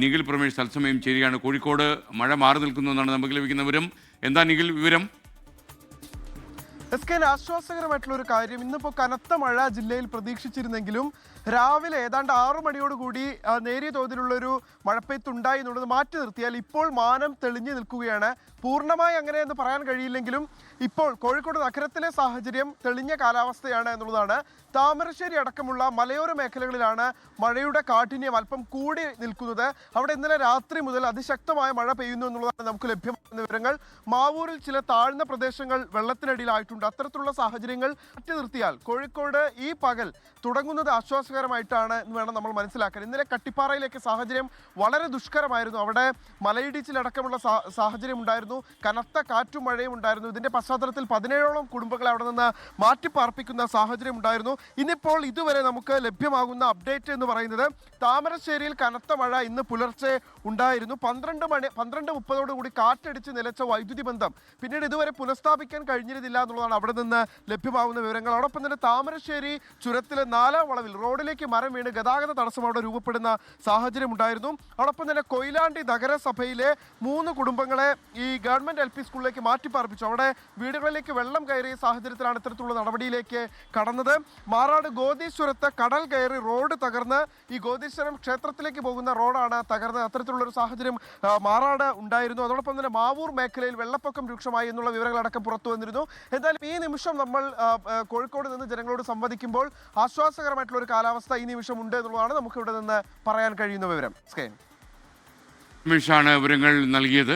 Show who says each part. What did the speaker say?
Speaker 1: നിഖിൽ പ്രമേഷ് തത്സമയം ചേരുകയാണ്. കോഴിക്കോട് മഴ മാറി നിൽക്കുന്നു എന്നാണ് നമുക്ക് ലഭിക്കുന്ന വിവരം. എന്താ നിഖിൽ വിവരം?
Speaker 2: എസ് കെ ആശ്വാസകരമായിട്ടുള്ള ഒരു കാര്യം. ഇന്നിപ്പോൾ കനത്ത മഴ ജില്ലയിൽ പ്രതീക്ഷിച്ചിരുന്നെങ്കിലും രാവിലെ ഏതാണ്ട് ആറു മണിയോടുകൂടി നേരിയ തോതിലുള്ള ഒരു മഴപ്പെയ്ത്തുണ്ടായി എന്നുള്ളത് മാറ്റി നിർത്തിയാൽ ഇപ്പോൾ മാനം തെളിഞ്ഞു നിൽക്കുകയാണ്. പൂർണമായി അങ്ങനെ എന്ന് പറയാൻ കഴിയില്ലെങ്കിലും ഇപ്പോൾ കോഴിക്കോട് നഗരത്തിലെ സാഹചര്യം തെളിഞ്ഞ കാലാവസ്ഥയാണ് എന്നുള്ളതാണ്. താമരശ്ശേരി അടക്കമുള്ള മലയോര മേഖലകളിലാണ് മഴയുടെ കാഠിന്യം അല്പം കൂടി നിൽക്കുന്നത്. അവിടെ ഇന്നലെ രാത്രി മുതൽ അതിശക്തമായ മഴ പെയ്യുന്നു എന്നുള്ളതാണ് നമുക്ക് ലഭ്യമാകുന്ന വിവരങ്ങൾ. മാവൂരിൽ ചില താഴ്ന്ന പ്രദേശങ്ങൾ വെള്ളത്തിനടിയിലായിട്ടുണ്ട്. അത്തരത്തിലുള്ള സാഹചര്യങ്ങൾ മാറ്റി നിർത്തിയാൽ കോഴിക്കോട് ഈ പകൽ തുടങ്ങുന്നത് ആശ്വാസകരമായിട്ടാണ് എന്ന് വേണം നമ്മൾ മനസ്സിലാക്കാൻ. ഇന്നലെ കട്ടിപ്പാറയിലേക്ക് സാഹചര്യം വളരെ ദുഷ്കരമായിരുന്നു. അവിടെ മലയിടിച്ചിലടക്കമുള്ള സാഹചര്യം ഉണ്ടായിരുന്നു. കനത്ത കാറ്റും മഴയും ഉണ്ടായിരുന്നു. ഇതിന്റെ പശ്ചാത്തലത്തിൽ പതിനേഴോളം കുടുംബങ്ങളെ അവിടെ നിന്ന് മാറ്റിപ്പാർപ്പിക്കുന്ന സാഹചര്യം ഉണ്ടായിരുന്നു. ഇന്നിപ്പോൾ ഇതുവരെ നമുക്ക് ലഭ്യമാകുന്ന അപ്ഡേറ്റ് എന്ന് പറയുന്നത് താമരശ്ശേരിയിൽ കനത്ത മഴ ഇന്ന് പുലർച്ചെ ഉണ്ടായിരുന്നു. പന്ത്രണ്ട് മണി പന്ത്രണ്ട് മുപ്പതോടുകൂടി കാറ്റടിച്ച് നിലച്ച വൈദ്യുതി ബന്ധം പിന്നീട് ഇതുവരെ പുനഃസ്ഥാപിക്കാൻ കഴിഞ്ഞിരുന്നില്ല അവിടെ നിന്ന് ലഭ്യമാകുന്ന വിവരങ്ങൾ. അതോടൊപ്പം തന്നെ താമരശ്ശേരി ചുരത്തിലെ നാലാം വളവിൽ റോഡിലേക്ക് മരം വീണ് ഗതാഗത തടസ്സം അവിടെ രൂപപ്പെടുന്ന സാഹചര്യം ഉണ്ടായിരുന്നു. അതോടൊപ്പം തന്നെ കൊയിലാണ്ടി നഗരസഭയിലെ മൂന്ന് കുടുംബങ്ങളെ ഈ ഗവൺമെന്റ് എൽ പി സ്കൂളിലേക്ക് മാറ്റിപ്പാർപ്പിച്ചു. അവിടെ വീടുകളിലേക്ക് വെള്ളം കയറിയ സാഹചര്യത്തിലാണ് ഇത്തരത്തിലുള്ള നടപടിയിലേക്ക് കടന്നത്. മാറാട് ഗോതീശ്വരത്ത് കടൽ കയറി റോഡ് തകർന്ന് ഈ ഗോതീശ്വരം ക്ഷേത്രത്തിലേക്ക് പോകുന്ന റോഡാണ് തകർന്നത്. അത്തരത്തിലുള്ള ഒരു സാഹചര്യം മാറാട് ഉണ്ടായിരുന്നു. അതോടൊപ്പം തന്നെ മാവൂർ മേഖലയിൽ വെള്ളപ്പൊക്കം രൂക്ഷമായി എന്നുള്ള വിവരങ്ങളടക്കം പുറത്തു വന്നിരുന്നു എന്തായാലും ഈ നിമിഷം നമ്മൾ കോഴിക്കോട് നിന്ന് ജനങ്ങളോട് സംവദിക്കുമ്പോൾ ആശ്വാസകരമായിട്ടുള്ള ഒരു കാലാവസ്ഥ ഈ നിമിഷം ഉണ്ട് എന്നുള്ളതാണ് നമുക്ക് ഇവിടെ നിന്ന് പറയാൻ കഴിയുന്ന വിവരം. സ്കൈൻ.
Speaker 1: വിവരങ്ങൾ നൽകിയത്.